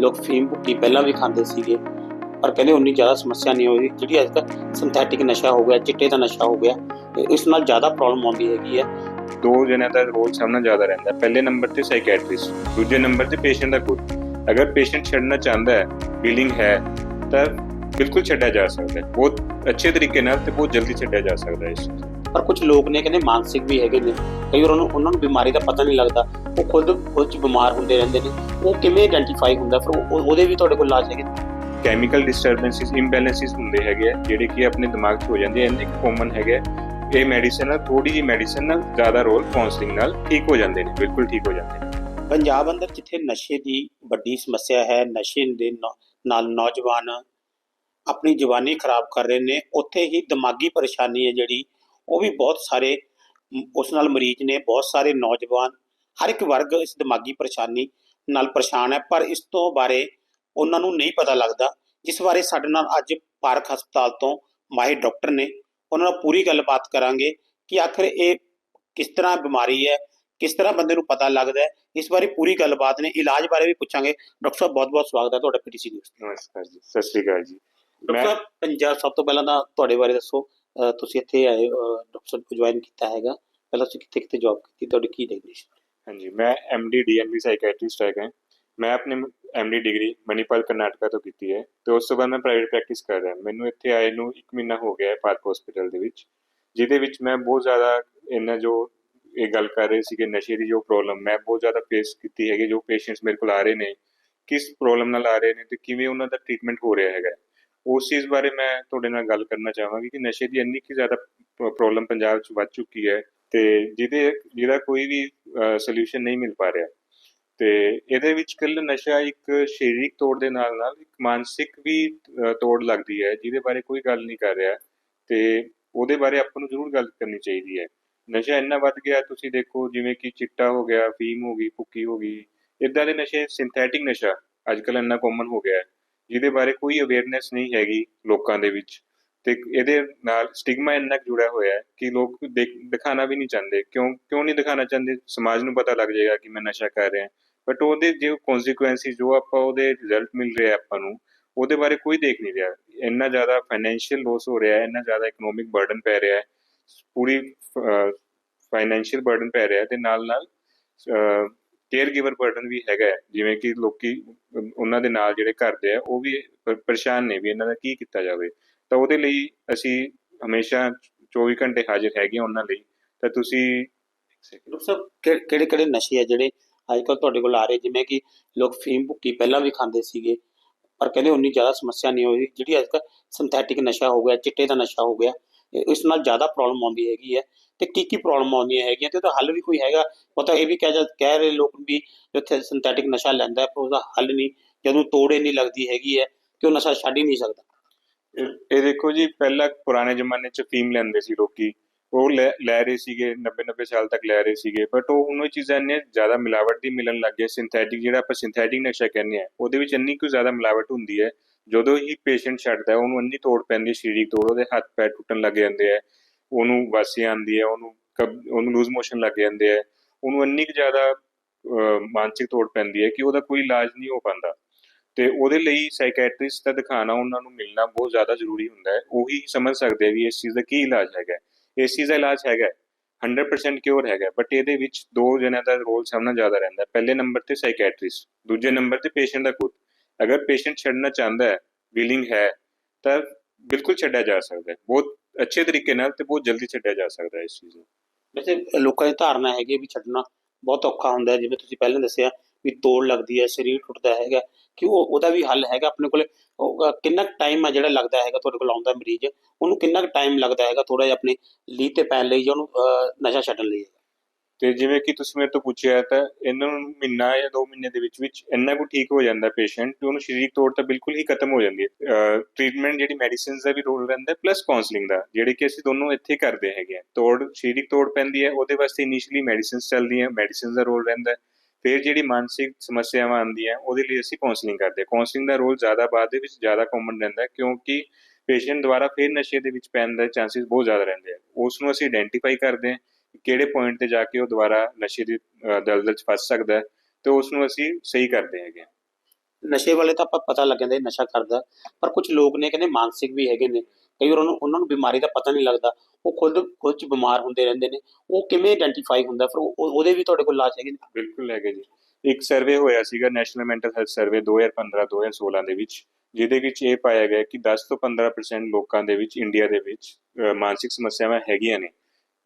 ਲੋਕ ਫੀਮ ਭੁੱਕੀ ਪਹਿਲਾਂ ਵੀ ਖਾਂਦੇ ਸੀਗੇ ਪਰ ਕਹਿੰਦੇ ਉਨੀ ਜ਼ਿਆਦਾ ਸਮੱਸਿਆ ਨਹੀਂ ਹੋਈ ਜਿਹੜੀ ਅੱਜ ਕੱਲ੍ਹ ਸਿੰਥੈਟਿਕ ਨਸ਼ਾ ਹੋ ਗਿਆ ਚਿੱਟੇ ਦਾ ਨਸ਼ਾ ਹੋ ਗਿਆ ਤੇ ਇਸ ਨਾਲ ਜ਼ਿਆਦਾ ਪ੍ਰੋਬਲਮ ਆਉਂਦੀ ਹੈਗੀ ਹੈ ਦੋ ਜਣਿਆਂ ਦਾ ਰੋਲ ਸਾਹਮਣਾ ਜ਼ਿਆਦਾ ਰਹਿੰਦਾ ਹੈ। ਪਹਿਲੇ ਨੰਬਰ ਤੇ ਸਾਈਕੈਟ੍ਰਿਸਟ ਦੂਜੇ ਨੰਬਰ ਤੇ ਪੇਸ਼ੈਂਟ ਦਾ ਖੁਦ ਅਗਰ ਪੇਸ਼ੈਂਟ ਛੱਡਣਾ ਚਾਹੁੰਦਾ ਹੈ ਫੀਲਿੰਗ ਹੈ ਤਾਂ ਬਿਲਕੁਲ ਛੱਡਿਆ ਜਾ ਸਕਦਾ ਹੈ ਬਹੁਤ ਅੱਛੇ ਤਰੀਕੇ ਨਾਲ ਤੇ ਬਹੁਤ ਜਲਦੀ ਛੱਡਿਆ ਜਾ ਸਕਦਾ ਹੈ ਇਸ ਚੀਜ਼ ਨੂੰ। ਪਰ ਕੁਝ ਲੋਕ ਨੇ ਕਹਿੰਦੇ ਮਾਨਸਿਕ ਵੀ ਹੈਗੇ ਨੇ। ਕਈ ਵਾਰ ਉਹਨੂੰ ਉਹਨਾਂ ਨੂੰ ਬਿਮਾਰੀ ਦਾ ਪਤਾ ਨਹੀਂ ਲੱਗਦਾ। ਉਹ ਖੁਦ ਖੁਦ ਚ ਬਿਮਾਰ ਹੁੰਦੇ ਰਹਿੰਦੇ ਨੇ। ਉਹ ਕਿਵੇਂ ਆਇਡੈਂਟੀਫਾਈ ਹੁੰਦਾ? ਫਿਰ ਉਹ- ਉਹਦੇ ਵੀ ਤੁਹਾਡੇ ਕੋਲ ਇਲਾਜ ਹੈਗੇ ਕੈਮੀਕਲ ਡਿਸਟਰਬੈਂਸਸ ਇੰਬੈਲੈਂਸਿਸ ਹੁੰਦੇ ਹੈਗੇ ਆ, ਜਿਹੜੇ ਕਿ ਆਪਣੇ ਦਿਮਾਗ 'ਚ ਹੋ ਜਾਂਦੇ ਆ। ਇੰਨੇ ਕਾਮਨ ਹੈਗੇ ਆ। ਇਹ ਮੈਡੀਸਨ ਨਾਲ ਥੋੜੀ ਜਿਹੀ ਮੈਡੀਸਨ ਨਾਲ ਜ਼ਿਆਦਾ ਰੋਲ ਕਾਉਂਸਲਿੰਗ ਨਾਲ ਠੀਕ ਹੋ ਜਾਂਦੇ ਨੇ। ਬਿਲਕੁਲ ਠੀਕ ਹੋ ਜਾਂਦੇ ਨੇ। ਪੰਜਾਬ ਅੰਦਰ ਜਿੱਥੇ ਨਸ਼ੇ ਦੀ ਵੱਡੀ ਸਮੱਸਿਆ ਹੈ ਨਸ਼ੇ ਦੇ ਨੌ- ਨਾਲ ਨੌਜਵਾਨ ਆਪਣੀ ਜਵਾਨੀ ਖਰਾਬ ਕਰ ਰਹੇ ਨੇ ਉੱਥੇ ਹੀ ਦਿਮਾਗੀ ਪਰੇਸ਼ਾਨੀ ਹੈ ਜਿਹੜੀ ਉਹ ਵੀ ਬਹੁਤ ਸਾਰੇ ਉਸ ਨਾਲ ਮਰੀਜ਼ ਨੇ ਬਹੁਤ ਸਾਰੇ ਨੌਜਵਾਨ ਹਰ ਇੱਕ ਵਰਗ ਇਸ ਦਿਮਾਗੀ ਪਰੇਸ਼ਾਨੀ ਨਾਲ ਪਰੇਸ਼ਾਨ ਹੈ ਪਰ ਇਸ ਤੋਂ ਬਾਰੇ ਉਹਨਾਂ ਨੂੰ ਨਹੀਂ ਪਤਾ ਲੱਗਦਾ ਜਿਸ ਬਾਰੇ ਸਾਡੇ ਨਾਲ ਅੱਜ ਪਾਰਕ ਹਸਪਤਾਲ ਤੋਂ ਮਾਹਿਰ ਡਾਕਟਰ ਨੇ ਉਹਨਾਂ ਨਾਲ ਪੂਰੀ ਗੱਲਬਾਤ ਕਰਾਂਗੇ ਕਿ ਆਖਰ ਇਹ ਕਿਸ ਤਰ੍ਹਾਂ ਬਿਮਾਰੀ ਹੈ ਕਿਸ ਤਰ੍ਹਾਂ ਬੰਦੇ ਨੂੰ ਪਤਾ ਲੱਗਦਾ ਹੈ ਇਸ ਬਾਰੇ ਪੂਰੀ ਗੱਲਬਾਤ ਨੇ ਇਲਾਜ ਬਾਰੇ ਵੀ ਪੁੱਛਾਂਗੇ। ਡਾਕਟਰ ਸਾਹਿਬ ਬਹੁਤ ਬਹੁਤ ਸਵਾਗਤ ਹੈ ਤੁਹਾਡਾ ਪੀਟੀਸੀ ਨਿਊਜ਼ ਨਮਸਕਾਰ ਜੀ ਸਤਿ ਸ਼੍ਰੀ ਅਕਾਲ ਜੀ। ਮੈਂ- ਪੰਜਾਬ ਸਭ ਤੋਂ ਪਹਿਲਾਂ ਤਾਂ ਤੁਹਾਡੇ ਬਾਰੇ ਦੱਸੋ ਤੁਸੀਂ ਇੱਥੇ ਆਏ ਡਾਕਟਰ ਨੂੰ ਜੁਆਇਨ ਕੀਤਾ ਹੈਗਾ। ਪਹਿਲਾਂ ਤੁਸੀਂ ਕਿੱਥੇ ਕਿੱਥੇ ਜੌਬ ਕੀਤੀ? ਤੁਹਾਡੀ ਕੀ ਡੈਗਨੇਸ਼ਨ ਹਾਂਜੀ, ਮੈਂ ਐਮਡੀ ਡੀਐਮਬੀ ਸਾਈਕੈਟ੍ਰਿਸਟ ਹੈਗਾ। ਮੈਂ ਆਪਣੇ ਐਮਡੀ ਡਿਗਰੀ ਮਨੀਪਾਲ ਕਰਨਾਟਕਾ ਤੋਂ ਕੀਤੀ ਹੈ ਤੇ ਉਸ ਤੋਂ ਬਾਅਦ ਮੈਂ ਪ੍ਰਾਈਵੇਟ ਪ੍ਰੈਕਟਿਸ ਕਰ ਰਿਹਾ। ਮੈਨੂੰ ਇੱਥੇ ਆਏ ਨੂੰ 1 ਮਹੀਨਾ ਹੋ ਗਿਆ ਹੈ ਪਾਰਕ ਹਸਪੀਟਲ ਦੇ ਵਿੱਚ, ਜਿਹਦੇ ਵਿੱਚ ਮੈਂ ਬਹੁਤ ਜ਼ਿਆਦਾ ਇਹਨਾਂ ਜੋ ਇਹ ਗੱਲ ਕਰ ਰਹੇ ਸੀਗੇ, ਨਸ਼ੇ ਦੀ ਜੋ ਪ੍ਰੋਬਲਮ ਮੈਂ ਬਹੁਤ ਜ਼ਿਆਦਾ ਫੇਸ ਕੀਤੀ ਹੈਗੀ, ਜੋ ਪੇਸ਼ੈਂਟਸ ਮੇਰੇ ਕੋਲ ਆ ਰਹੇ ਨੇ, ਕਿਸ ਪ੍ਰੋਬਲਮ ਨਾਲ ਆ ਰਹੇ ਨੇ ਤੇ ਕਿਵੇਂ ਉਹਨਾਂ ਦਾ ਟ੍ਰੀਟਮੈਂਟ ਹੋ ਰਿਹਾ ਹੈਗਾ। ਉਸ ਚੀਜ਼ ਬਾਰੇ ਮੈਂ ਤੁਹਾਡੇ ਨਾਲ ਗੱਲ ਕਰਨਾ ਚਾਹਾਂਗੀ ਕਿ ਨਸ਼ੇ ਦੀ ਇੰਨੀ ਕਿ ਜ਼ਿਆਦਾ ਪ੍ਰੋਬਲਮ ਪੰਜਾਬ 'ਚ ਵੱਧ ਚੁੱਕੀ ਹੈ ਤੇ ਜਿਹਦੇ, ਜਿਹਦਾ ਕੋਈ ਵੀ ਸੋਲੂਸ਼ਨ ਨਹੀਂ ਮਿਲ ਪਾ ਰਿਹਾ। ਤੇ ਇਹਦੇ ਵਿੱਚ ਕੱਲ ਨਸ਼ਾ ਇੱਕ ਸਰੀਰਕ ਤੋੜ ਦੇ ਨਾਲ ਨਾਲ ਇੱਕ ਮਾਨਸਿਕ ਵੀ ਤੋੜ ਲੱਗਦੀ ਹੈ, ਜਿਹਦੇ ਬਾਰੇ ਕੋਈ ਗੱਲ ਨਹੀਂ ਕਰ ਰਿਹਾ ਤੇ ਉਹਦੇ ਬਾਰੇ ਆਪਾਂ ਨੂੰ ਜ਼ਰੂਰ ਗੱਲ ਕਰਨੀ ਚਾਹੀਦੀ ਹੈ। ਨਸ਼ਾ ਇੰਨਾ ਵੱਧ ਗਿਆ, ਤੁਸੀਂ ਦੇਖੋ ਜਿਵੇਂ ਕਿ ਚਿੱਟਾ ਹੋ ਗਿਆ, ਫੀਮ ਹੋ ਗਈ, ਭੁੱਕੀ ਹੋ ਗਈ ਇਦਾਂ ਦੇ ਨਸ਼ੇ ਸਿੰਥੈਟਿਕ ਨਸ਼ਾ ਅੱਜ ਕੱਲ ਇੰਨਾ ਕਾਮਨ ਹੋ ਗਿਆ ਹੈ। ਜਿਹਦੇ ਬਾਰੇ ਕੋਈ ਅਵੇਅਰਨੈਸ ਨਹੀਂ ਹੈਗੀ ਲੋਕਾਂ ਦੇ ਵਿੱਚ। ਤੇ ਇਹਦੇ ਨਾਲ ਸਟਿਗਮਾ ਇੰਨਾ ਕੁ ਜੁੜਿਆ ਹੋਇਆ ਹੈ ਕਿ ਲੋਕ ਦੇਖ- ਦਿਖਾਣਾ ਵੀ ਨਹੀਂ ਚਾਹੁੰਦੇ। ਕਿਉਂ ਕਿਉਂ ਨਹੀਂ ਦਿਖਾਣਾ ਚਾਹੁੰਦੇ? ਸਮਾਜ ਨੂੰ ਪਤਾ ਲੱਗ ਜਾਏਗਾ ਕਿ ਮੈਂ ਨਸ਼ਾ ਕਰ ਰਿਹਾ। ਬਟ ਉਹਦੇ ਜੋ ਕਨਸੀਕੁਐਂਸਿਸ ਜੋ ਆਪਾਂ ਉਹਦੇ ਰਿਜ਼ਲਟ ਮਿਲ ਰਿਹਾ ਆਪਾਂ ਨੂੰ, ਉਹਦੇ ਬਾਰੇ ਕੋਈ ਦੇਖ ਨਹੀਂ ਰਿਹਾ। ਇੰਨਾ ਜ਼ਿਆਦਾ ਫਾਈਨੈਂਸ਼ੀਅਲ ਲੋਸ ਹੋ ਰਿਹਾ ਹੈ, ਇੰਨਾ ਜ਼ਿਆਦਾ ਇਕਨੋਮਿਕ ਬਰਡਨ ਪੈ ਰਿਹਾ ਹੈ। ਪੂਰੀ ਫਾਈਨੈਂਸ਼ੀਅਲ ਬਰਡਨ ਪੈ ਰਿਹਾ ਹੈ ਤੇ ਨਾਲ ਨਾਲ ਕੇਅਰ ਗਿਵਰ ਬਰਡਨ ਵੀ ਹੈਗਾ ਜਿਵੇਂ ਕਿ ਲੋਕੀ ਉਹਨਾਂ ਦੇ ਨਾਲ ਜਿਹੜੇ ਘਰਦੇ ਆ, ਉਹ ਵੀ ਪਰੇਸ਼ਾਨ ਨੇ ਵੀ ਇਹਨਾਂ ਦਾ ਕੀ ਕੀਤਾ ਜਾਵੇ। ਤਾਂ ਉਹਦੇ ਲਈ ਅਸੀਂ ਹਮੇਸ਼ਾ 24 ਘੰਟੇ ਹਾਜ਼ਰ ਹੈਗੇ ਉਹਨਾਂ ਲਈ। ਤਾਂ ਤੁਸੀਂ ਡਾਕਟਰ ਸਾਹਿਬ ਕਿਹੜੇ ਕਿਹੜੇ ਨਸ਼ੇ ਆ ਜਿਹੜੇ ਅੱਜ ਕੱਲ੍ਹ ਤੁਹਾਡੇ ਕੋਲ ਆ ਰਹੇ? ਜਿਵੇਂ ਕਿ ਲੋਕ ਫੀਮ ਭੁੱਕੀ ਪਹਿਲਾਂ ਵੀ ਖਾਂਦੇ ਸੀਗੇ, ਪਰ ਕਹਿੰਦੇ ਉਨੀ ਜ਼ਿਆਦਾ ਸਮੱਸਿਆ ਨਹੀਂ ਹੋਈ। ਜਿਹੜੀ ਅੱਜ ਕੱਲ੍ਹ ਸਿੰਥੈਟਿਕ ਨਸ਼ਾ ਹੋ ਗਿਆ, ਚਿੱਟੇ ਦਾ ਨਸ਼ਾ ਹੋ ਗਿਆ, ਇਹ- ਇਸ ਨਾਲ ਜ਼ਿਆਦਾ ਪ੍ਰੋਬਲਮ ਆਉਂਦੀ ਹੈਗੀ ਹੈ। ਤੇ ਕੀ ਕੀ ਪ੍ਰੋਬਲਮ ਆਉਂਦੀਆਂ ਹੈਗੀਆਂ ਤੇ ਉਹਦਾ ਹੱਲ ਵੀ ਕੋਈ ਹੈਗਾ? ਉਹ ਇਹ ਵੀ ਕਹਿ ਜਾ ਕਹਿ ਰਹੇ ਲੋਕ ਵੀ ਜਿੱਥੇ ਸਿੰਥੈਟਿਕ ਨਸ਼ਾ ਲੈਂਦਾ ਹੈ, ਪਰ ਉਹਦਾ ਹੱਲ ਨਹੀਂ ਜਦੋਂ ਤੋੜੇ ਨਹੀਂ ਲੱਗਦੀ ਹੈਗੀ ਹੈ ਕਿ ਉਹ ਨਸ਼ਾ ਛੱਡ ਹੀ ਨਹੀਂ ਸਕਦਾ। ਇਹ ਦੇਖੋ ਜੀ ਪਹਿਲਾਂ ਪੁਰਾਣੇ ਜ਼ਮਾਨੇ 'ਚ ਫੀਮ ਲੈਂਦੇ ਸੀ ਲੋਕੀ। ਉਹ ਲੈ ਰਹੇ ਸੀਗੇ 90 90 ਸਾਲ ਤੱਕ ਲੈ ਰਹੇ ਸੀਗੇ ਬਟ ਉਹ ਹੁਣ ਉਹ ਚੀਜ਼ਾਂ ਇੰਨੇ ਜ਼ਿਆਦਾ ਮਿਲਾਵਟ ਦੀ ਮਿਲਣ ਲੱਗ ਗਏ ਸਿੰਥੈਟਿਕ ਜਿਹੜਾ ਆਪਾਂ ਸਿੰਥੈਟਿਕ ਨਸ਼ਾ ਕਹਿੰਦੇ ਆ ਉਹਦੇ ਵਿੱਚ ਇੰਨੀ ਕੁ ਜ਼ਿਆਦਾ ਮਿਲਾਵਟ ਹੁੰਦੀ ਹੈ ਜਦੋਂ ਹੀ ਪੇਸ਼ੈਂਟ ਛੱਡਦਾ ਹੈ, ਉਹਨੂੰ ਇੰਨੀ ਤੋੜ ਪੈਂਦੀ ਸਰੀਰਕ ਤੋੜ ਉਹਦੇ ਹੱਥ ਪੈਰ ਟੁੱਟਣ ਲੱਗ ਜਾਂਦੇ ਆ ਉਹਨੂੰ ਵਾਸੀ ਆਉਂਦੀ ਹੈ, ਉਹਨੂੰ ਕਬ, ਉਹਨੂੰ ਲੂਜ਼ ਮੋਸ਼ਨ ਲੱਗ ਜਾਂਦੇ ਆ ਉਹਨੂੰ ਇੰਨੀ ਕੁ ਜ਼ਿਆਦਾ ਮਾਨਸਿਕ ਤੋੜ ਪੈਂਦੀ ਹੈ ਕਿ ਉਹਦਾ ਕੋਈ ਇਲਾਜ ਨਹੀਂ ਹੋ ਪਾਉਂਦਾ। ਤੇ ਉਹਦੇ ਲਈ ਸਾਈਕੈਟ੍ਰਿਸਟ ਦਾ ਦਿਖਾਣਾ ਉਹਨਾਂ ਨੂੰ ਮਿਲਣਾ ਬਹੁਤ ਜ਼ਿਆਦਾ ਜ਼ਰੂਰੀ ਹੁੰਦਾ ਹੈ। ਉਹੀ ਸਮਝ ਸਕਦੇ ਆ ਵੀ ਇਸ ਚੀਜ਼ ਦਾ ਕੀ ਇਲਾਜ ਹੈਗਾ ਇਸ ਚੀਜ਼ ਦਾ ਇਲਾਜ ਹੈਗਾ 100% ਕਿਉਰ ਹੈਗਾ ਬਟ ਇਹਦੇ ਵਿੱਚ ਦੋ ਜਣਿਆਂ ਦਾ ਰੋਲ ਸਾਹਮਣਾ ਜ਼ਿਆਦਾ ਰਹਿੰਦਾ ਹੈ। ਪਹਿਲੇ ਨੰਬਰ ਤੇ ਸਾਈਕੈਟ੍ਰਿਸਟ ਦੂਜੇ ਨੰਬਰ ਤੇ ਪੇਸ਼ੈਂਟ ਦਾ ਖੁਦ। ਅਗਰ ਪੇਸ਼ੈਂਟ ਛੱਡਣਾ ਚਾਹੁੰਦਾ ਹੈ ਵਿਲਿੰਗ ਹੈ, ਤਾਂ ਬਿਲਕੁਲ ਛੱਡਿਆ ਜਾ ਸਕਦਾ ਹੈ। ਬਹੁਤ ਅੱਛੇ ਤਰੀਕੇ ਨਾਲ ਤੇ ਬਹੁਤ ਜਲਦੀ ਛੱਡਿਆ ਜਾ ਸਕਦਾ ਹੈ ਇਸ ਚੀਜ਼ ਨੂੰ। ਵੈਸੇ ਲੋਕਾਂ ਦੀ ਧਾਰਨਾ ਹੈਗੀ ਹੈ ਵੀ ਛੱਡਣਾ ਬਹੁਤ ਔਖਾ ਹੁੰਦਾ ਹੈ। ਜਿਵੇਂ ਤੁਸੀਂ ਪਹਿਲਾਂ ਦੱਸਿਆ ਵੀ ਤੋੜ ਲੱਗਦੀ ਹੈ ਸਰੀਰ ਟੁੱਟਦਾ ਹੈਗਾ। ਕਿ ਉਹ ਉਹਦਾ ਵੀ ਹੱਲ ਹੈਗਾ ਆਪਣੇ ਕੋਲੇ। ਉਹ, ਅਹ, ਕਿੰਨਾ ਟਾਈਮ ਆ ਜਿਹੜਾ ਲੱਗਦਾ ਹੈਗਾ ਤੁਹਾਡੇ ਕੋਲ ਆਉਂਦਾ ਮਰੀਜ਼? ਉਹਨੂੰ ਕਿੰਨਾ ਕੁ ਟਾਈਮ ਲੱਗਦਾ ਹੈਗਾ ਥੋੜਾ ਜਿਹਾ ਆਪਣੇ ਲੀਹ ਤੇ ਪੈਣ ਲਈ ਜਾਂ ਉਹਨੂੰ ਅਹ, ਨਸ਼ਾ ਛੱਡਣ ਲਈ ਤੇ ਜਿਵੇਂ ਕਿ ਤੁਸੀਂ ਮੇਰੇ ਤੋਂ ਪੁੱਛਿਆ ਤਾਂ ਇਹਨਾਂ ਨੂੰ ਮਹੀਨਾ ਜਾਂ 2 ਮਹੀਨੇ ਦੇ ਵਿੱਚ ਵਿੱਚ ਇੰਨਾ ਕੁ ਠੀਕ ਹੋ ਜਾਂਦਾ ਪੇਸ਼ੈਂਟ ਕਿ ਉਹਨੂੰ ਸਰੀਰਕ ਤੌਰ ਤੇ ਬਿਲਕੁਲ ਹੀ ਖਤਮ ਹੋ ਜਾਂਦੀ ਹੈ। ਟ੍ਰੀਟਮੈਂਟ ਜਿਹੜੀ ਮੈਡੀਸਿਨਸ ਦਾ ਵੀ ਰੋਲ ਰਹਿੰਦਾ ਪਲੱਸ ਕਾਉਂਸਲਿੰਗ ਦਾ, ਜਿਹੜੇ ਕਿ ਅਸੀਂ ਦੋਨੋਂ ਇੱਥੇ ਕਰਦੇ ਹੈਗੇ ਆ ਤੋੜ ਸਰੀਰਕ ਤੋੜ ਪੈਂਦੀ ਹੈ, ਉਹਦੇ ਵਾਸਤੇ ਇਨੀਸ਼ੀਅਲੀ ਮੈਡੀਸਿਨਸ ਚੱਲਦੀਆਂ ਮੈਡੀਸਿਨਸ ਦਾ ਰੋਲ ਰਹਿੰਦਾ ਫਿਰ ਜਿਹੜੀ ਮਾਨਸਿਕ ਸਮੱਸਿਆਵਾਂ ਆਉਂਦੀਆਂ, ਉਹਦੇ ਲਈ ਅਸੀਂ ਕਾਉਂਸਲਿੰਗ ਕਰਦੇ ਹਾਂ। ਕਾਉਂਸਲਿੰਗ ਦਾ ਰੋਲ ਜ਼ਿਆਦਾ ਬਾਅਦ ਦੇ ਵਿੱਚ ਜ਼ਿਆਦਾ ਕਾਮਨ ਰਹਿੰਦਾ ਕਿਉਂਕਿ ਪੇਸ਼ੈਂਟ ਦੁਆਰਾ ਫਿਰ ਨਸ਼ੇ ਦੇ ਵਿੱਚ ਪੈਣ ਦਾ ਚਾਂਸਸ ਬਹੁਤ ਜ਼ਿਆਦਾ ਰਹਿੰਦੇ ਆ। ਉਸ ਨੂੰ ਅਸੀਂ ਆਇਡੈਂਟੀਫਾਈ ਕਰਦੇ ਹਾਂ। ਕਿਹੜੇ ਪੁਆਇੰਟ ਤੇ ਜਾ ਕੇ ਉਹ ਦੁਬਾਰਾ ਨਸ਼ੇ ਦੀ ਦਲਦਲ 'ਚ ਫਸ ਸਕਦਾ ਹੈ ਤੇ ਉਸ ਨੂੰ ਅਸੀਂ ਸਹੀ ਕਰਦੇ ਹੈਗੇ। ਨਸ਼ੇ ਵਾਲੇ ਤਾਂ ਆਪਾਂ ਪਤਾ ਲੱਗ ਜਾਂਦਾ ਇਹ ਨਸ਼ਾ ਕਰਦਾ। ਪਰ ਕੁਝ ਲੋਕ ਨੇ ਕਹਿੰਦੇ ਮਾਨਸਿਕ ਵੀ ਹੈਗੇ ਨੇ। ਕਈ ਵਾਰ ਉਹਨੂੰ ਉਹਨਾਂ ਨੂੰ ਬਿਮਾਰੀ ਦਾ ਪਤਾ ਨਹੀਂ ਲੱਗਦਾ। ਉਹ ਖੁਦ ਖੁਦ ਚ ਬਿਮਾਰ ਹੁੰਦੇ ਰਹਿੰਦੇ ਨੇ। ਉਹ ਕਿਵੇਂ ਆਇਡੈਂਟੀਫਾਈ ਹੁੰਦਾ ਫਿਰ ਉਹ- ਉਹਦੇ ਵੀ ਤੁਹਾਡੇ ਕੋਲ ਇਲਾਜ ਹੈਗੇ ਨੇ? ਬਿਲਕੁਲ ਹੈਗੇ ਜੀ। ਇੱਕ ਸਰਵੇ ਹੋਇਆ ਸੀਗਾ ਨੈਸ਼ਨਲ ਮੈਂਟਲ ਹੈਲਥ ਸਰਵੇ 2015-2016 ਦੇ ਵਿੱਚ ਜਿਹਦੇ ਵਿੱਚ ਇਹ ਪਾਇਆ ਗਿਆ ਕਿ 10 ਤੋਂ 15% ਲੋਕਾਂ ਦੇ ਵਿੱਚ ਇੰਡੀਆ ਦੇ ਵਿੱਚ ਮਾਨਸਿਕ ਸਮੱਸਿਆਵਾਂ ਹੈਗੀਆਂ ਨੇ।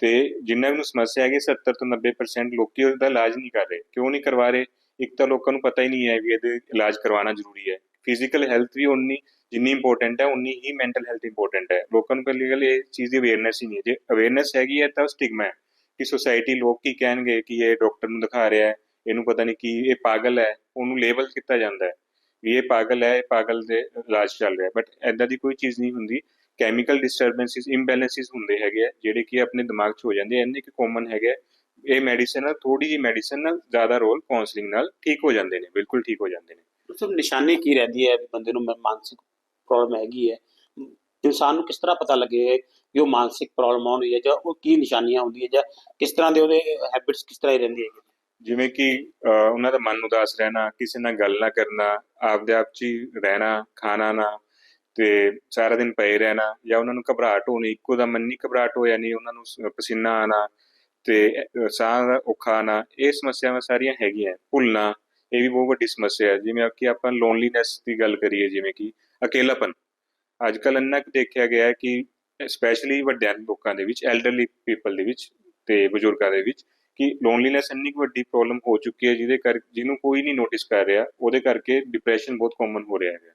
ਤੇ ਜਿਨ੍ਹਾਂ ਨੂੰ ਸਮੱਸਿਆ ਹੈਗੀ 70 ਤੋਂ 90% ਲੋਕੀ ਉਹਦਾ ਇਲਾਜ ਨਹੀਂ ਕਰ ਰਹੇ। ਕਿਉਂ ਨਹੀਂ ਕਰਵਾ ਰਹੇ? ਇੱਕ ਤਾਂ ਲੋਕਾਂ ਨੂੰ ਪਤਾ ਹੀ ਨਹੀਂ ਹੈ ਵੀ ਇਹਦੇ ਇਲਾਜ ਕਰਵਾਉਣਾ ਜ਼ਰੂਰੀ ਹੈ। ਫਿਜ਼ੀਕਲ ਹੈਲਥ ਵੀ ਉਨੀ ਜਿੰਨੀ ਇੰਪੋਰਟੈਂਟ ਹੈ ਉਨੀ ਹੀ ਮੈਂਟਲ ਹੈਲਥ ਇੰਪੋਰਟੈਂਟ ਹੈ। ਲੋਕਾਂ ਨੂੰ ਪਹਿਲੀ ਗੱਲ ਇਹ ਚੀਜ਼ ਦੀ ਅਵੇਅਰਨੈਸ ਹੀ ਨਹੀਂ ਹੈ। ਜੇ ਅਵੇਅਰਨੈਸ ਹੈਗੀ ਹੈ ਤਾਂ ਸਟਿਗਮਾ ਹੈ ਕਿ ਸੋਸਾਇਟੀ ਲੋਕ ਕੀ ਕਹਿਣਗੇ ਕਿ ਇਹ ਡਾਕਟਰ ਨੂੰ ਦਿਖਾ ਰਿਹਾ ਹੈ, ਇਹਨੂੰ ਪਤਾ ਨਹੀਂ ਕੀ, ਇਹ ਪਾਗਲ ਹੈ, ਉਹਨੂੰ ਲੇਬਲ ਕੀਤਾ ਜਾਂਦਾ ਹੈ ਵੀ ਇਹ ਪਾਗਲ ਹੈ, ਇਹ ਪਾਗਲ ਦੇ ਇਲਾਜ ਚੱਲ ਰਿਹਾ ਬਟ ਐਦਾਂ ਦੀ ਕੋਈ ਚੀਜ਼ ਨਹੀਂ ਹੁੰਦੀ। ਕੈਮੀਕਲ ਡਿਸਟਰਬੈਂਸਿਸ ਇੰਬੈਲੈਂਸਿਸ ਹੁੰਦੇ ਹੈਗੇ ਆ ਜਿਹੜੇ ਕਿ ਆਪਣੇ ਦਿਮਾਗ 'ਚ ਹੋ ਜਾਂਦੇ ਇੰਨੇ ਕਿ ਕਾਮਨ ਹੈਗੇ। ਇਹ ਮੈਡੀਸਨ ਨਾਲ ਥੋੜੀ ਜਿਹੀ ਮੈਡੀਸਨ ਨਾਲ ਜ਼ਿਆਦਾ ਰੋਲ ਕਾਉਂਸਲਿੰਗ ਨਾਲ ਠੀਕ ਹੋ ਜਾਂਦੇ ਨੇ ਬਿਲਕੁਲ ਠੀਕ ਹੋ ਜਾਂਦੇ ਨੇ। ਸਭ ਨਿਸ਼ਾਨੀ ਕੀ ਰਹਿੰਦੀ ਹੈ? ਬੰਦੇ ਨੂੰ ਮਾਨਸਿਕ ਪ੍ਰੋਬਲਮ ਹੈਗੀ ਹੈ। ਇਨਸਾਨ ਨੂੰ ਕਿਸ ਤਰ੍ਹਾਂ ਪਤਾ ਲੱਗੇ ਕਿ ਉਹ ਮਾਨਸਿਕ ਪ੍ਰੋਬਲਮ ਆਉਣੀ ਹੈ ਜਾਂ ਉਹ ਕੀ ਨਿਸ਼ਾਨੀਆਂ ਹੁੰਦੀਆਂ ਜਾਂ ਕਿਸ ਤਰ੍ਹਾਂ ਦੇ ਉਹਦੇ ਹੈਬਿਟਸ ਕਿਸ ਤਰ੍ਹਾਂ ਹੀ ਰਹਿੰਦੀ ਹੈ ਜਿਵੇਂ ਕਿ ਉਹਨਾਂ ਦਾ ਮਨ ਉਦਾਸ ਰਹਿਣਾ ਕਿਸੇ ਨਾਲ ਗੱਲ ਨਾ ਕਰਨਾ ਆਪਦੇ ਆਪ 'ਚ ਹੀ ਰਹਿਣਾ ਖਾਣਾ ਨਾ ਤੇ ਸਾਰਾ ਦਿਨ ਪਏ ਰਹਿਣਾ ਜਾਂ ਉਹਨਾਂ ਨੂੰ ਘਬਰਾਹਟ ਹੋਣੀ, ਇੱਕੋ ਦਾ ਮਨ ਘਬਰਾਹਟ ਹੋ ਜਾਣੀ ਉਹਨਾਂ ਨੂੰ ਸ- ਪਸੀਨਾ ਆਣਾ ਤੇ ਸਾਹ ਦਾ ਔਖਾ ਆਣਾ ਇਹ ਸਮੱਸਿਆਵਾਂ ਸਾਰੀਆਂ ਹੈਗੀਆਂ, ਭੁੱਲਣਾ, ਇਹ ਵੀ ਬਹੁਤ ਵੱਡੀ ਸਮੱਸਿਆ ਹੈ। ਜਿਵੇਂ ਕਿ ਆਪਾਂ ਲੋਨਲੀਨੈਸ ਦੀ ਗੱਲ ਕਰੀਏ, ਜਿਵੇਂ ਕਿ ਅਕੇਲਾਪਨ। ਅੱਜ ਕੱਲ੍ਹ ਇੰਨਾ ਕੁ ਦੇਖਿਆ ਗਿਆ ਹੈ ਕਿ ਸਪੈਸ਼ਲੀ ਵੱਡਿਆਂ ਲੋਕਾਂ ਦੇ ਵਿੱਚ ਐਲਡਰਲੀ ਪੀਪਲ ਦੇ ਵਿੱਚ ਤੇ ਬਜ਼ੁਰਗਾਂ ਦੇ ਵਿੱਚ ਕਿ ਲੋਨਲੀਨੈਸ ਇੰਨੀ ਕੁ ਵੱਡੀ ਪ੍ਰੋਬਲਮ ਹੋ ਚੁੱਕੀ ਹੈ ਜਿਹਦੇ ਕਰ, ਜਿਹਨੂੰ ਕੋਈ ਨਹੀਂ ਨੋਟਿਸ ਕਰ ਰਿਹਾ, ਉਹਦੇ ਕਰਕੇ ਡਿਪਰੈਸ਼ਨ ਬਹੁਤ ਕਾਮਨ ਹੋ ਰਿਹਾ ਹੈਗਾ।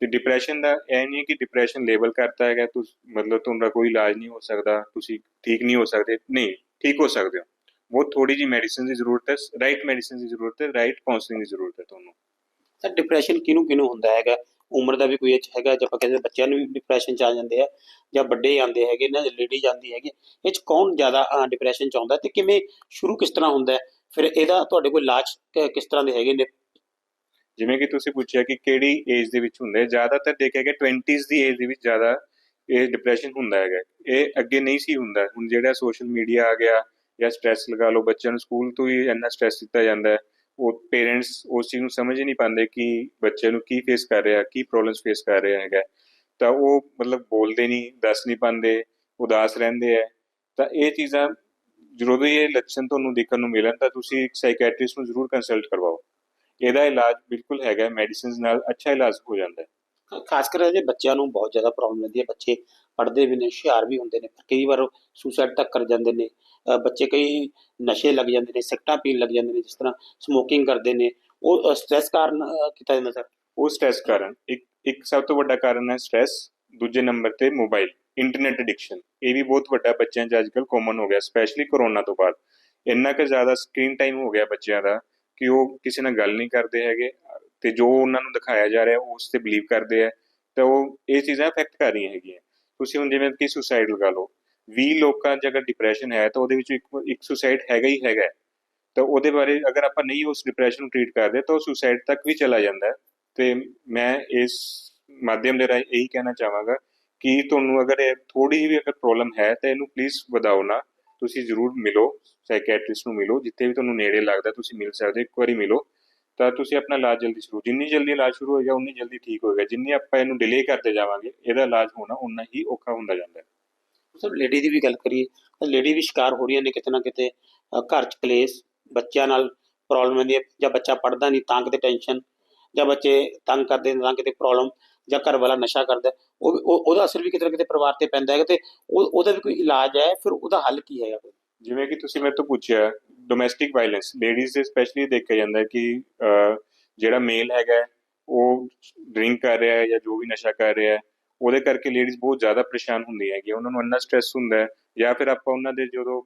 ਤੇ ਡਿਪਰੈਸ਼ਨ ਦਾ ਇਹ ਨਹੀਂ ਹੈ ਕਿ ਡਿਪਰੈਸ਼ਨ ਲੇਬਲ ਕਰਤਾ ਹੈਗਾ, ਤੁਸੀਂ, ਮਤਲਬ ਤੁਹਾਡਾ ਕੋਈ ਇਲਾਜ ਨਹੀਂ ਹੋ ਸਕਦਾ, ਤੁਸੀਂ ਠੀਕ ਨਹੀਂ ਹੋ ਸਕਦੇ। ਨਹੀਂ, ਠੀਕ ਹੋ ਸਕਦੇ ਹੋ। ਬਹੁਤ ਥੋੜੀ ਜੀ ਮੈਡੀਸਿਨ ਦੀ ਜ਼ਰੂਰਤ ਹੈ ਰਾਈਟ ਮੈਡੀਸਿਨ ਦੀ ਜ਼ਰੂਰਤ ਹੈ ਰਾਈਟ ਕਾਉਂਸਲਿੰਗ ਦੀ ਜ਼ਰੂਰਤ ਹੈ ਤੁਹਾਨੂੰ। ਸਰ ਡਿਪਰੈਸ਼ਨ ਕਿਹਨੂੰ ਕਿਹਨੂੰ ਹੁੰਦਾ ਹੈਗਾ? ਉਮਰ ਦਾ ਵੀ ਕੋਈ ਇਹ 'ਚ ਹੈਗਾ, ਜੇ ਆਪਾਂ ਕਹਿੰਦੇ ਬੱਚਿਆਂ ਨੂੰ ਵੀ ਡਿਪਰੈਸ਼ਨ ਚ ਆ ਜਾਂਦੇ ਆ, ਜਾਂ ਵੱਡੇ ਆਉਂਦੇ ਹੈਗੇ ਨਾ ਲੇਡੀ ਜਾਂਦੀ ਹੈਗੀ। ਇਹ ਚ ਕੌਣ ਜ਼ਿਆਦਾ ਡਿਪਰੈਸ਼ਨ ਚ ਆਉਂਦਾ ਤੇ ਕਿਵੇਂ, ਸ਼ੁਰੂ ਕਿਸ ਤਰ੍ਹਾਂ ਹੁੰਦਾ ਫਿਰ ਇਹਦਾ ਤੁਹਾਡੇ ਕੋਲ ਇਲਾਜ ਕਿਸ ਤਰ੍ਹਾਂ ਦੇ ਹੈਗੇ ਨੇ? ਜਿਵੇਂ ਕਿ ਤੁਸੀਂ ਪੁੱਛਿਆ ਕਿ ਕਿਹੜੀ ਏਜ ਦੇ ਵਿੱਚ ਹੁੰਦੇ ਹੈ ਜ਼ਿਆਦਾਤਰ ਦੇਖਿਆ ਗਿਆ 20s ਦੀ ਏਜ ਦੇ ਵਿੱਚ ਜ਼ਿਆਦਾ ਇਹ ਡਿਪਰੈਸ਼ਨ ਹੁੰਦਾ ਹੈਗਾ। ਇਹ ਅੱਗੇ ਨਹੀਂ ਸੀ ਹੁੰਦਾ। ਹੁਣ ਜਿਹੜਾ ਸੋਸ਼ਲ ਮੀਡੀਆ ਆ ਗਿਆ ਜਾਂ ਸਟ੍ਰੈਸ ਲਗਾ ਲਓ, ਬੱਚਿਆਂ ਨੂੰ ਸਕੂਲ ਤੋਂ ਹੀ ਇੰਨਾ ਸਟ੍ਰੈਸ ਦਿੱਤਾ ਜਾਂਦਾ ਹੈ, ਉਹ ਪੇਰੈਂਟਸ ਉਸ ਚੀਜ਼ ਨੂੰ ਸਮਝ ਹੀ ਨਹੀਂ ਪਾਉਂਦੇ ਕਿ ਬੱਚੇ ਨੂੰ ਕੀ ਫੇਸ ਕਰ ਰਿਹਾ, ਕੀ ਪ੍ਰੋਬਲਮਸ ਫੇਸ ਕਰ ਰਿਹਾ ਹੈਗਾ। ਤਾਂ ਉਹ ਮਤਲਬ ਬੋਲਦੇ ਨਹੀਂ, ਦੱਸ ਨਹੀਂ ਪਾਉਂਦੇ, ਉਦਾਸ ਰਹਿੰਦੇ ਹੈ ਤਾਂ ਇਹ ਚੀਜ਼ਾਂ ਜਦੋਂ ਵੀ ਇਹ ਲੱਛਣ ਤੁਹਾਨੂੰ ਦੇਖਣ ਨੂੰ ਮਿਲਣ, ਤਾਂ ਤੁਸੀਂ ਇੱਕ ਸਾਈਕੈਟ੍ਰਿਸਟ ਨੂੰ ਜ਼ਰੂਰ ਕੰਸਲਟ ਕਰਵਾਓ। ਇਹਦਾ ਇਲਾਜ ਬਿਲਕੁਲ ਹੈਗਾ ਮੈਡੀਸਿਨਸ ਨਾਲ ਅੱਛਾ ਇਲਾਜ ਹੋ ਜਾਂਦਾ ਹੈ। ਖਾਸ ਕਰ ਜੇ ਬੱਚਿਆਂ ਨੂੰ ਬਹੁਤ ਜ਼ਿਆਦਾ ਪ੍ਰੋਬਲਮ ਰਹਿੰਦੀ ਹੈ ਬੱਚੇ ਪੜ੍ਹਦੇ ਵੀ ਨੇ ਹੁਸ਼ਿਆਰ ਵੀ ਹੁੰਦੇ ਨੇ ਪਰ ਕਈ ਵਾਰ ਸੁਸਾਈਡ ਤੱਕ ਕਰ ਜਾਂਦੇ ਨੇ ਬੱਚੇ ਕਈ ਨਸ਼ੇ ਲੱਗ ਜਾਂਦੇ ਨੇ ਸਿਗਰਟਾਂ ਪੀਣ ਲੱਗ ਜਾਂਦੇ ਨੇ ਜਿਸ ਤਰ੍ਹਾਂ ਸਮੋਕਿੰਗ ਕਰਦੇ ਨੇ ਉਹ ਸਟ੍ਰੈਸ ਕਾਰਨ ਕੀਤਾ ਜਾਂਦਾ ਸਰ ਉਹ ਸਟ੍ਰੈਸ ਕਾਰਨ ਇੱਕ ਇੱਕ ਸਭ ਤੋਂ ਵੱਡਾ ਕਾਰਨ ਹੈ ਸਟ੍ਰੈਸ ਦੂਜੇ ਨੰਬਰ ਤੇ ਮੋਬਾਈਲ ਇੰਟਰਨੈਟ ਐਡਿਕਸ਼ਨ ਇਹ ਵੀ ਬਹੁਤ ਵੱਡਾ ਬੱਚਿਆਂ 'ਚ ਅੱਜਕੱਲ ਕਾਮਨ ਹੋ ਗਿਆ ਸਪੈਸ਼ਲੀ ਕਰੋਨਾ ਤੋਂ ਬਾਅਦ। ਇੰਨਾ ਕਿ ਜ਼ਿਆਦਾ ਸਕਰੀਨ ਟਾਈਮ ਹੋ ਗਿਆ ਬੱਚਿਆਂ ਦਾ ਕਿ ਉਹ ਕਿਸੇ ਨਾਲ ਗੱਲ ਨਹੀਂ ਕਰਦੇ ਹੈਗੇ, ਤੇ ਜੋ ਉਹਨਾਂ ਨੂੰ ਦਿਖਾਇਆ ਜਾ ਰਿਹਾ ਉਹ ਉਸ ਤੇ ਬਲੀਵ ਕਰਦੇ ਆ, ਤਾਂ ਉਹ ਇਹ ਚੀਜ਼ਾਂ ਅਫੈਕਟ ਕਰ ਰਹੀਆਂ ਹੈਗੀਆਂ। ਤੁਸੀਂ ਹੁਣ ਜਿਵੇਂ ਕਿ ਸੁਸਾਈਡ ਲਗਾ ਲਓ 20 ਲੋਕਾਂ 'ਚ ਅਗਰ ਡਿਪਰੈਸ਼ਨ ਹੈ, ਤਾਂ ਉਹਦੇ ਵਿੱਚ ਇੱਕ ਇੱਕ ਸੁਸਾਈਡ ਹੈਗਾ ਹੀ ਹੈਗਾ। ਤਾਂ ਉਹਦੇ ਬਾਰੇ ਅਗਰ ਆਪਾਂ ਨਹੀਂ ਉਸ ਡਿਪਰੈਸ਼ਨ ਨੂੰ ਟ੍ਰੀਟ ਕਰਦੇ, ਤਾਂ ਉਹ ਸੁਸਾਈਡ ਤੱਕ ਵੀ ਚਲਾ ਜਾਂਦਾ। ਹੈ ਤੇ ਮੈਂ ਇਸ ਮਾਧਿਅਮ ਦੇ ਰਾਹੀਂ ਇਹੀ ਕਹਿਣਾ ਚਾਹਾਂਗਾ ਕਿ ਤੁਹਾਨੂੰ ਅਗਰ ਇਹ ਥੋੜੀ ਜਿਹੀ ਵੀ ਅਗਰ ਪ੍ਰੋਬਲਮ ਹੈ, ਤਾਂ ਇਹਨੂੰ ਪਲੀਜ਼ ਵਧਾਓ ਨਾ। ਤੁਸੀਂ ਜ਼ਰੂਰ ਮਿਲੋ ਸਾਈਕੈਟ੍ਰਿਸਟ ਨੂੰ ਮਿਲੋ ਜਿੱਥੇ ਵੀ ਤੁਹਾਨੂੰ ਨੇੜੇ ਲੱਗਦਾ ਤੁਸੀਂ ਮਿਲ ਸਕਦੇ ਹੋ, ਇੱਕ ਵਾਰੀ ਮਿਲੋ। ਤਾਂ ਤੁਸੀਂ ਆਪਣਾ ਇਲਾਜ ਜਲਦੀ ਸ਼ੁਰੂ ਜਿੰਨੀ ਜਲਦੀ ਇਲਾਜ ਸ਼ੁਰੂ ਹੋਏਗਾ ਉਨੀ ਜਲਦੀ ਠੀਕ ਹੋਏਗਾ। ਜਿੰਨੀ ਆਪਾਂ ਇਹਨੂੰ ਡਿਲੇ ਕਰਦੇ ਜਾਵਾਂਗੇ ਇਹਦਾ ਇਲਾਜ ਹੋਣਾ ਉਨਾ ਹੀ ਔਖਾ ਹੁੰਦਾ ਜਾਂਦਾ ਹੈ। ਸਰ ਲੇਡੀ ਦੀ ਵੀ ਗੱਲ ਕਰੀਏ ਤਾਂ ਲੇਡੀ ਵੀ ਸ਼ਿਕਾਰ ਹੋ ਰਹੀਆਂ ਨੇ ਕਿਤੇ ਨਾ ਕਿਤੇ ਅਹ ਘਰ ਚ ਕਲੇਸ਼ ਬੱਚਿਆਂ ਨਾਲ ਪ੍ਰੋਬਲਮ ਹੁੰਦੀ ਹੈ ਜਾਂ ਬੱਚਾ ਪੜਦਾ ਨਹੀਂ ਤਾਂ ਕਿਤੇ ਟੈਨਸ਼ਨ ਜਾਂ ਬੱਚੇ ਤੰਗ ਕਰਦੇ ਨੇ ਤਾਂ ਕਿਤੇ ਪ੍ਰੋਬਲਮ ਜਾਂ ਘਰ ਵਾਲਾ ਨਸ਼ਾ ਕਰਦਾ ਹੈ, ਉਹ ਉਹਦਾ ਅਸਰ ਵੀ ਕਿਤੇ ਨਾ ਕਿਤੇ ਪਰਿਵਾਰ ਤੇ ਪੈਂਦਾ ਹੈਗਾ ਤੇ ਉਹਦਾ ਵੀ ਕੋਈ ਇਲਾਜ ਹੈ ਫਿਰ ਉਹਦਾ ਹੱਲ ਕੀ ਹੈਗਾ ਜਿਵੇਂ ਕਿ ਤੁਸੀਂ ਮੇਰੇ ਤੋਂ ਪੁੱਛਿਆ ਡੋਮੈਸਟਿਕ ਵਾਇਲੈਂਸ ਲੇਡੀਜ਼ ਦੇ ਸਪੈਸ਼ਲੀ ਦੇਖਿਆ ਜਾਂਦਾ ਕਿ ਜਿਹੜਾ ਮੇਲ ਹੈਗਾ ਉਹ ਡਰਿੰਕ ਕਰ ਰਿਹਾ ਹੈ ਜਾਂ ਜੋ ਵੀ ਨਸ਼ਾ ਕਰ ਰਿਹਾ ਹੈ ਉਹਦੇ ਕਰਕੇ ਲੇਡੀਜ਼ ਬਹੁਤ ਜ਼ਿਆਦਾ ਪਰੇਸ਼ਾਨ ਹੁੰਦੀ ਹੈਗੀ ਉਹਨਾਂ ਨੂੰ ਇੰਨਾ ਸਟ੍ਰੈਸ ਹੁੰਦਾ ਹੈ ਜਾਂ ਫਿਰ ਆਪਾਂ ਉਹਨਾਂ ਦੇ ਜਦੋਂ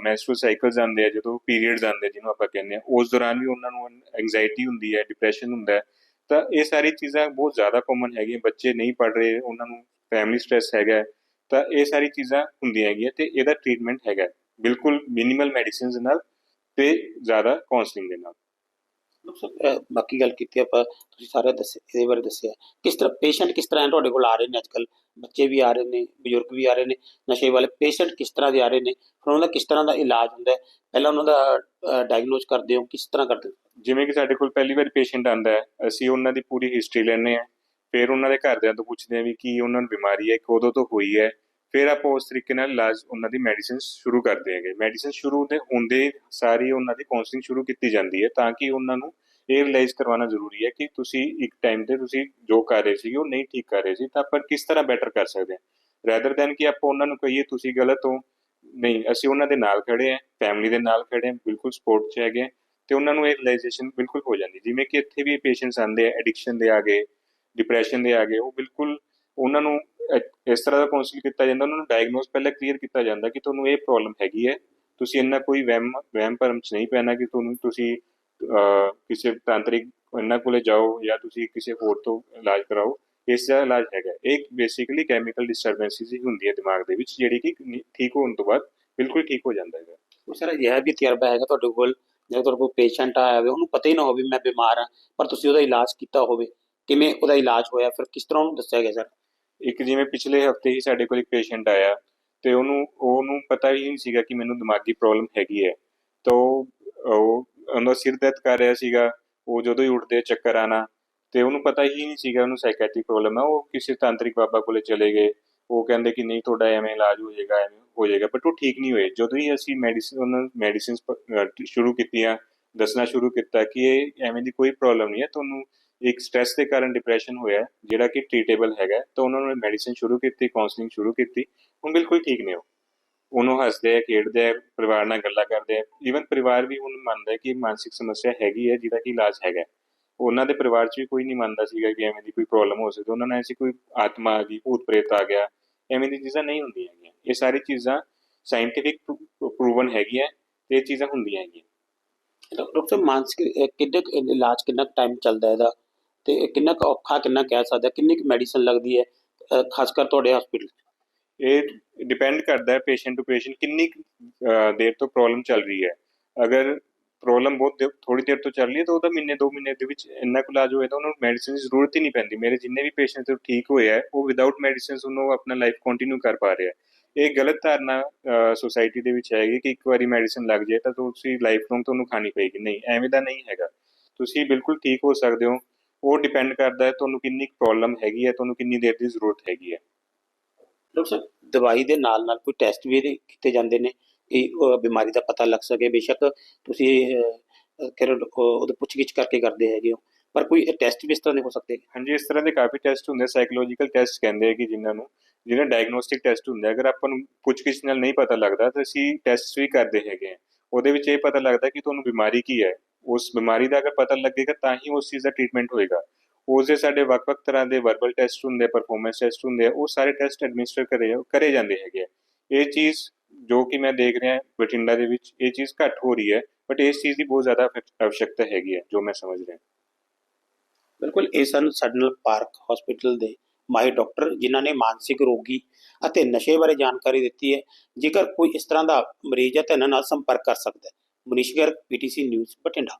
ਮੈਂਸਟਰਲ ਸਾਈਕਲਸ ਆਉਂਦੇ ਆ ਜਦੋਂ ਪੀਰੀਅਡਸ ਆਉਂਦੇ ਜਿਹਨੂੰ ਆਪਾਂ ਕਹਿੰਦੇ ਆ ਉਸ ਦੌਰਾਨ ਵੀ ਉਹਨਾਂ ਨੂੰ ਐਂਜ਼ਾਈਟੀ ਹੁੰਦੀ ਹੈ ਡਿਪਰੈਸ਼ਨ ਹੁੰਦਾ ਹੈ ਤਾਂ ਇਹ ਸਾਰੀ ਚੀਜ਼ਾਂ ਬਹੁਤ ਜ਼ਿਆਦਾ ਕਾਮਨ ਹੈਗੀਆਂ, ਬੱਚੇ ਨਹੀਂ ਪੜ ਰਹੇ, ਉਹਨਾਂ ਨੂੰ ਫੈਮਿਲੀ ਸਟ੍ਰੈਸ ਹੈਗਾ ਤਾਂ ਇਹ ਸਾਰੀ ਚੀਜ਼ਾਂ ਹੁੰਦੀਆਂ ਹੈਗੀਆਂ ਤੇ ਇਹਦਾ ਟ੍ਰੀਟਮੈਂਟ ਹੈਗਾ ਹੈ। ਬਿਲਕੁਲ ਮਿਨੀਮਲ ਮੈਡੀਸਿਨਸ ਨਾਲ ਤੇ ਜ਼ਿਆਦਾ ਕਾਉਂਸਲਿੰਗ ਦੇ ਨਾਲ ਬਾਕੀ ਗੱਲ ਕੀਤੀ ਆਪਾਂ, ਤੁਸੀਂ ਸਾਰਾ ਦੱਸਿਆ ਇਹਦੇ ਬਾਰੇ ਦੱਸਿਆ। ਕਿਸ ਤਰ੍ਹਾਂ ਪੇਸ਼ੈਂਟ ਕਿਸ ਤਰ੍ਹਾਂ ਤੁਹਾਡੇ ਕੋਲ ਆ ਰਹੇ ਨੇ ਅੱਜਕੱਲ ਬੱਚੇ ਵੀ ਆ ਰਹੇ ਨੇ, ਬਜ਼ੁਰਗ ਵੀ ਆ ਰਹੇ ਨੇ, ਨਸ਼ੇ ਵਾਲੇ ਪੇਸ਼ੈਂਟ ਕਿਸ ਤਰ੍ਹਾਂ ਦੇ ਆ ਰਹੇ ਨੇ? ਫਿਰ ਉਹਨਾਂ ਦਾ ਕਿਸ ਤਰ੍ਹਾਂ ਦਾ ਇਲਾਜ ਹੁੰਦਾ ਹੈ? ਪਹਿਲਾਂ ਉਹਨਾਂ ਦਾ ਡਾਇਗਨੋਸ ਕਰਦੇ ਹੋ, ਕਿਸ ਤਰ੍ਹਾਂ ਕਰਦੇ ਹੋ? ਜਿਵੇਂ ਕਿ ਸਾਡੇ ਕੋਲ ਪਹਿਲੀ ਵਾਰ ਪੇਸ਼ੈਂਟ ਆਂਦਾ ਹੈ, ਅਸੀਂ ਉਹਨਾਂ ਦੀ ਪੂਰੀ ਹਿਸਟਰੀ ਲੈਂਦੇ ਹਾਂ, ਫਿਰ ਉਹਨਾਂ ਦੇ ਘਰਦਿਆਂ ਤੋਂ ਪੁੱਛਦੇ ਹਾਂ ਵੀ ਕੀ ਉਹਨਾਂ ਨੂੰ ਬਿਮਾਰੀ ਹੈ ਕਦੋਂ ਤੋਂ ਹੋਈ ਹੈ ਫਿਰ ਆਪਾਂ ਉਸ ਤਰੀਕੇ ਨਾਲ ਇਲਾਜ ਉਹਨਾਂ ਦੀ ਮੈਡੀਸਿਨ ਸ਼ੁਰੂ ਕਰਦੇ ਹੈਗੇ। ਮੈਡੀਸਿਨ ਸ਼ੁਰੂ ਦੇ ਹੁੰਦੇ ਸਾਰੀ ਉਹਨਾਂ ਦੀ ਕਾਉਂਸਲਿੰਗ ਸ਼ੁਰੂ ਕੀਤੀ ਜਾਂਦੀ ਹੈ ਤਾਂ ਕਿ ਉਹਨਾਂ ਨੂੰ ਇਹ ਰਿਅਲਾਈਜ਼ ਕਰਵਾਉਣਾ ਜ਼ਰੂਰੀ ਹੈ ਕਿ ਤੁਸੀਂ ਇੱਕ ਟਾਈਮ ਤੇ ਤੁਸੀਂ ਜੋ ਕਰ ਰਹੇ ਸੀ ਉਹ ਨਹੀਂ ਠੀਕ ਕਰ ਰਹੇ ਸੀ ਤਾਂ ਆਪਾਂ ਕਿਸ ਤਰ੍ਹਾਂ ਬੈਟਰ ਕਰ ਸਕਦੇ ਹਾਂ। ਰੈਦਰ ਦੈਨ ਕਿ ਆਪਾਂ ਉਹਨਾਂ ਨੂੰ ਕਹੀਏ ਤੁਸੀਂ ਗਲਤ ਹੋ, ਨਹੀਂ, ਅਸੀਂ ਉਹਨਾਂ ਦੇ ਨਾਲ ਖੜੇ ਹਾਂ ਫੈਮਿਲੀ ਦੇ ਨਾਲ ਖੜੇ ਹਾਂ, ਬਿਲਕੁਲ ਸਪੋਰਟ 'ਚ ਹੈਗੇ ਹਾਂ ਤੇ ਉਹਨਾਂ ਨੂੰ ਇਹ ਰਿਅਲਾਈਜੇਸ਼ਨ ਬਿਲਕੁਲ ਹੋ ਜਾਂਦੀ ਜਿਵੇਂ ਕਿ ਇੱਥੇ ਵੀ ਪੇਸ਼ੈਂਟਸ ਆਉਂਦੇ ਆ ਐਡਿਕਸ਼ਨ ਦੇ ਆ ਗਏ ਡਿਪਰੈਸ਼ਨ ਦੇ ਆ ਗਏ, ਉਹ ਬਿਲਕੁਲ ਉਹਨਾਂ ਨੂੰ ਇਸ ਤਰ੍ਹਾਂ ਦਾ ਕਾਉਂਸਲ ਕੀਤਾ ਜਾਂਦਾ, ਉਹਨਾਂ ਨੂੰ ਡਾਇਗਨੋਸ ਪਹਿਲਾਂ ਕਲੀਅਰ ਕੀਤਾ ਜਾਂਦਾ ਕਿ ਤੁਹਾਨੂੰ ਇਹ ਪ੍ਰੋਬਲਮ ਹੈਗੀ ਹੈ। ਤੁਸੀਂ ਇੰਨਾ ਕੋਈ ਵਹਿਮ ਵਹਿਮ ਭਰਮ ਚ ਨਹੀਂ ਪੈਣਾ ਕਿ ਤੁਹਾਨੂੰ ਤੁਸੀਂ ਕਿਸੇ ਤਾਂਤਰਿਕ ਇਹਨਾਂ ਕੋਲੇ ਜਾਓ ਜਾਂ ਤੁਸੀਂ ਕਿਸੇ ਹੋਰ ਤੋਂ ਇਲਾਜ ਕਰਾਓ। ਇਸ ਦਾ ਇਲਾਜ ਹੈਗਾ। ਇਹ ਬੇਸਿਕਲੀ ਕੈਮੀਕਲ ਡਿਸਟਰਬੈਂਸਿਸ ਹੀ ਹੁੰਦੀ ਹੈ ਦਿਮਾਗ ਦੇ ਵਿੱਚ, ਜਿਹੜੀ ਕਿ ਠੀਕ ਹੋਣ ਤੋਂ ਬਾਅਦ ਬਿਲਕੁਲ ਠੀਕ ਹੋ ਜਾਂਦਾ ਹੈਗਾ। ਉਹ ਸਰ, ਇਹ ਵੀ ਤਜਰਬਾ ਹੈਗਾ ਤੁਹਾਡੇ ਕੋਲ। ਜੇ ਤੁਹਾਡੇ ਕੋਲ ਪੇਸ਼ੈਂਟ ਆਇਆ ਹੋਵੇ, ਉਹਨੂੰ ਪਤਾ ਹੀ ਨਾ ਹੋਵੇ ਮੈਂ ਬਿਮਾਰ ਹਾਂ, ਪਰ ਤੁਸੀਂ ਉਹਦਾ ਇਲਾਜ ਕੀਤਾ ਹੋਵੇ। ਕਿਵੇਂ ਉਹਦਾ ਇਲਾਜ ਹੋਇਆ, ਫਿਰ ਕਿਸ ਤਰ੍ਹਾਂ ਉਹਨੂੰ ਦੱਸਿਆ ਗਿਆ ਸਰ? ਇੱਕ ਜਿਵੇਂ ਪਿਛਲੇ ਹਫ਼ਤੇ ਹੀ ਸਾਡੇ ਕੋਲ ਇੱਕ ਪੇਸ਼ੈਂਟ ਆਇਆ ਤੇ ਉਹਨੂੰ ਉਹਨੂੰ ਪਤਾ ਹੀ ਨਹੀਂ ਸੀਗਾ ਕਿ ਮੈਨੂੰ ਦਿਮਾਗੀ ਪ੍ਰੋਬਲਮ ਹੈਗੀ ਹੈ। ਤਾਂ ਉਹ ਉਹਦਾ ਸਿਰ ਦਰਦ ਕਰ ਰਿਹਾ ਸੀਗਾ, ਉਹ ਜਦੋਂ ਹੀ ਉੱਠਦੇ ਚੱਕਰ ਆਣਾ ਤੇ ਉਹਨੂੰ ਪਤਾ ਹੀ ਨਹੀਂ ਸੀਗਾ ਉਹਨੂੰ ਸਾਈਕੈਟ੍ਰਿਕ ਪ੍ਰੋਬਲਮ ਹੈ, ਉਹ ਕਿਸੇ ਤਾਂਤਰਿਕ ਬਾਬਾ ਕੋਲੇ ਚਲੇ ਗਏ। ਉਹ ਕਹਿੰਦੇ ਕਿ ਨਹੀਂ, ਤੁਹਾਡਾ ਐਵੇਂ ਇਲਾਜ ਹੋ ਜਾਏਗਾ, ਐਵੇਂ ਹੋ ਜਾਏਗਾ ਬਟ ਉਹ ਠੀਕ ਨਹੀਂ ਹੋਏ। ਜਦੋਂ ਹੀ ਅਸੀਂ ਮੈਡੀਸਿਨ ਉਹਨਾਂ ਮੈਡੀਸਿਨਸ ਸ਼ੁਰੂ ਕੀਤੀਆਂ, ਦੱਸਣਾ ਸ਼ੁਰੂ ਕੀਤਾ ਕਿ ਇਹ ਐਵੇਂ ਦੀ ਕੋਈ ਪ੍ਰੋਬਲਮ ਨਹੀਂ ਹੈ, ਤੁਹਾਨੂੰ ਇੱਕ ਸਟ੍ਰੈਸ ਦੇ ਕਾਰਨ ਡਿਪਰੈਸ਼ਨ ਹੋਇਆ ਜਿਹੜਾ ਕਿ ਟ੍ਰੀਟੇਬਲ ਹੈਗਾ ਤਾਂ ਉਹਨਾਂ ਨੇ ਮੈਡੀਸਿਨ ਸ਼ੁਰੂ ਕੀਤੀ ਕਾਉਂਸਲਿੰਗ ਸ਼ੁਰੂ ਕੀਤੀ। ਹੁਣ ਬਿਲਕੁਲ ਠੀਕ ਨੇ ਉਹ। ਉਹਨੂੰ ਹੱਸਦੇ ਆ ਖੇਡਦੇ ਆ ਪਰਿਵਾਰ ਨਾਲ ਗੱਲਾਂ ਕਰਦੇ ਆ। ਈਵਨ ਪਰਿਵਾਰ ਵੀ ਹੁਣ ਮੰਨਦਾ ਕਿ ਮਾਨਸਿਕ ਸਮੱਸਿਆ ਹੈਗੀ ਹੈ ਜਿਹਦਾ ਕਿ ਇਲਾਜ ਹੈਗਾ ਉਹਨਾਂ ਦੇ ਪਰਿਵਾਰ 'ਚ ਵੀ ਕੋਈ ਨਹੀਂ ਮੰਨਦਾ ਸੀਗਾ ਕਿ ਐਵੇਂ ਦੀ ਕੋਈ ਪ੍ਰੋਬਲਮ ਹੋ ਸਕਦੀ ਉਹਨਾਂ ਨੇ ਐਸੀ ਕੋਈ ਆਤਮਾ ਆ ਗਈ ਭੂਤ ਪ੍ਰੇਤ ਆ ਗਿਆ। ਐਵੇਂ ਦੀ ਚੀਜ਼ਾਂ ਨਹੀਂ ਹੁੰਦੀਆਂ ਹੈਗੀਆਂ। ਇਹ ਸਾਰੀ ਚੀਜ਼ਾਂ ਸਾਇੰਟੀਫਿਕ ਪ੍ਰੂਵਨ ਹੈਗੀਆਂ ਤੇ ਇਹ ਚੀਜ਼ਾਂ ਹੁੰਦੀਆਂ ਹੈਗੀਆਂ। ਡਾਕਟਰ ਸਾਹਿਬ ਮਾਨਸਿਕ ਅਹ, ਕਿੰਨੇ ਕੁ ਇਲਾਜ ਕਿੰਨਾ ਟਾਈਮ ਚੱਲਦਾ ਇਹਦਾ? ਤੇ ਇਹ ਕਿੰਨਾ ਕੁ ਔਖਾ ਕਿੰਨਾ ਕਹਿ ਸਕਦਾ ਕਿੰਨੀ ਕੁ ਮੈਡੀਸਨ ਲੱਗਦੀ ਹੈ ਅਹ, ਖਾਸ ਕਰ ਤੁਹਾਡੇ ਹਸਪੀਟਲ ਇਹ ਡਿਪੈਂਡ ਕਰਦਾ ਹੈ ਪੇਸ਼ੈਂਟ ਟੂ ਪੇਸ਼ੈਂਟ ਕਿੰਨੀ ਕੁ, ਅਹ, ਦੇਰ ਤੋਂ ਪ੍ਰੋਬਲਮ ਚੱਲ ਰਹੀ ਹੈ। ਅਗਰ ਪ੍ਰੋਬਲਮ ਬਹੁਤ ਥੋੜੀ ਦੇਰ ਤੋਂ ਚੱਲ ਰਹੀ ਹੈ ਤਾਂ ਉਹਦਾ ਮਹੀਨੇ ਦੋ ਮਹੀਨੇ ਦੇ ਵਿੱਚ ਇੰਨਾ ਕੁ ਇਲਾਜ ਹੋਇਆ ਤਾਂ ਉਹਨਾਂ ਨੂੰ ਮੈਡੀਸਿਨ ਦੀ ਜ਼ਰੂਰਤ ਹੀ ਨਹੀਂ ਪੈਂਦੀ। ਮੇਰੇ ਜਿੰਨੇ ਵੀ ਪੇਸ਼ੈਂਟ ਠੀਕ ਹੋਏ ਆ ਉਹ ਵਿਦਆਊਟ ਮੈਡੀਸਿਨਸ ਉਹਨੂੰ ਆਪਣਾ ਲਾਈਫ ਕੰਟੀਨਿਊ ਕਰ ਪਾ ਰਿਹਾ ਹੈ। ਇਹ ਗਲਤ ਧਾਰਨਾ ਸੋਸਾਇਟੀ ਦੇ ਵਿੱਚ ਹੈਗੀ ਕਿ ਇੱਕ ਵਾਰੀ ਮੈਡੀਸਿਨ ਲੱਗ ਜਾਏ ਤਾਂ ਤੁਸੀਂ ਲਾਈਫ ਲੌਂਗ ਤੁਹਾਨੂੰ ਖਾਣੀ ਪਏਗੀ। ਨਹੀਂ ਐਵੇਂ ਦਾ ਨਹੀਂ ਹੈਗਾ। ਤੁਸੀਂ ਬਿਲਕੁਲ ਠੀਕ ਹੋ ਸਕਦੇ ਹੋ। ਉਹ ਡਿਪੈਂਡ ਕਰਦਾ ਹੈ ਤੁਹਾਨੂੰ ਕਿੰਨੀ ਪ੍ਰੋਬਲਮ ਹੈਗੀ ਹੈ ਤੁਹਾਨੂੰ ਕਿੰਨੀ ਦੇਰ ਦੀ ਜ਼ਰੂਰਤ ਹੈਗੀ ਹੈ। ਡਾਕਟਰ ਸਾਹਿਬ ਦਵਾਈ ਦੇ ਨਾਲ ਨਾਲ ਕੋਈ ਟੈਸਟ ਵੀ ਕੀਤੇ ਜਾਂਦੇ ਨੇ ਕਿ ਉਹ ਬਿਮਾਰੀ ਦਾ ਪਤਾ ਲੱਗ ਸਕੇ ਬੇਸ਼ੱਕ ਤੁਸੀਂ ਉਹ- ਉਹਦੇ ਪੁੱਛਗਿੱਛ ਕਰਕੇ ਕਰਦੇ ਹੈਗੇ ਹੋ ਪਰ ਕੋਈ ਟੈਸਟ ਵੀ ਇਸ ਤਰ੍ਹਾਂ ਦੇ ਹੋ ਸਕਦੇ? ਹਾਂਜੀ ਇਸ ਤਰ੍ਹਾਂ ਦੇ ਕਾਫੀ ਟੈਸਟ ਹੁੰਦੇ ਸਾਈਕੋਲੋਜੀਕਲ ਟੈਸਟ ਕਹਿੰਦੇ ਆ ਕਿ ਜਿਨ੍ਹਾਂ ਨੂੰ ਜਿਹਨਾਂ ਡਾਇਗਨੋਸਟਿਕ ਟੈਸਟ ਹੁੰਦੇ। ਅਗਰ ਆਪਾਂ ਨੂੰ ਪੁੱਛਗਿੱਛ ਨਾਲ ਨਹੀਂ ਪਤਾ ਲੱਗਦਾ ਤਾਂ ਅਸੀਂ ਟੈਸਟ ਵੀ ਕਰਦੇ ਹੈਗੇ ਆ। ਉਹਦੇ ਵਿੱਚ ਇਹ ਪਤਾ ਲੱਗਦਾ ਕਿ ਤੁਹਾਨੂੰ ਬਿਮਾਰੀ ਕੀ ਹੈ। ਉਸ ਬਿਮਾਰੀ ਦਾ ਅਗਰ ਪਤਾ ਲੱਗੇਗਾ, ਤਾਂ ਹੀ ਉਸ ਚੀਜ਼ ਦਾ ਟ੍ਰੀਟਮੈਂਟ ਹੋਏਗਾ। ਉਸ ਦੇ ਸਾਡੇ ਵੱਖ-ਵੱਖ ਤਰ੍ਹਾਂ ਦੇ ਵਰਬਲ ਟੈਸਟ ਹੁੰਦੇ ਪਰਫਾਰਮੈਂਸ ਟੈਸਟ ਹੁੰਦੇ, ਉਹ ਸਾਰੇ ਟੈਸਟ ਐਡਮਿਨਿਸਟਰ ਕਰੇ ਕਰੇ ਜਾਂਦੇ ਹੈਗੇ ਇਹ ਚੀਜ਼ ਜੋ ਕਿ ਮੈਂ ਦੇਖ ਰਿਹਾ ਬਠਿੰਡਾ ਦੇ ਵਿੱਚ, ਇਹ ਚੀਜ਼ ਘੱਟ ਹੋ ਰਹੀ ਹੈ ਬਟ ਇਸ ਚੀਜ਼ ਦੀ ਬਹੁਤ ਜ਼ਿਆਦਾ ਆਵਸ਼ਕਤਾ ਹੈਗੀ ਹੈ, ਜੋ ਮੈਂ ਸਮਝ ਰਿਹਾ। ਬਿਲਕੁਲ, ਇਹ ਸਨ ਸਡਨਲ ਪਾਰਕ ਹਸਪੀਟਲ ਦੇ ਮਾਹਿਰ ਡਾਕਟਰ ਜਿਨ੍ਹਾਂ ਨੇ ਮਾਨਸਿਕ ਰੋਗੀ ਅਤੇ ਨਸ਼ੇ ਬਾਰੇ ਜਾਣਕਾਰੀ ਦਿੱਤੀ ਹੈ, ਜੇਕਰ ਕੋਈ ਇਸ ਤਰ੍ਹਾਂ ਦਾ ਮਰੀਜ਼ ਹੈ ਤਾਂ ਇਹਨਾਂ ਨਾਲ ਸੰਪਰਕ ਕਰ ਸਕਦਾ ਹੈ। Manish Garg PTC news Bathinda.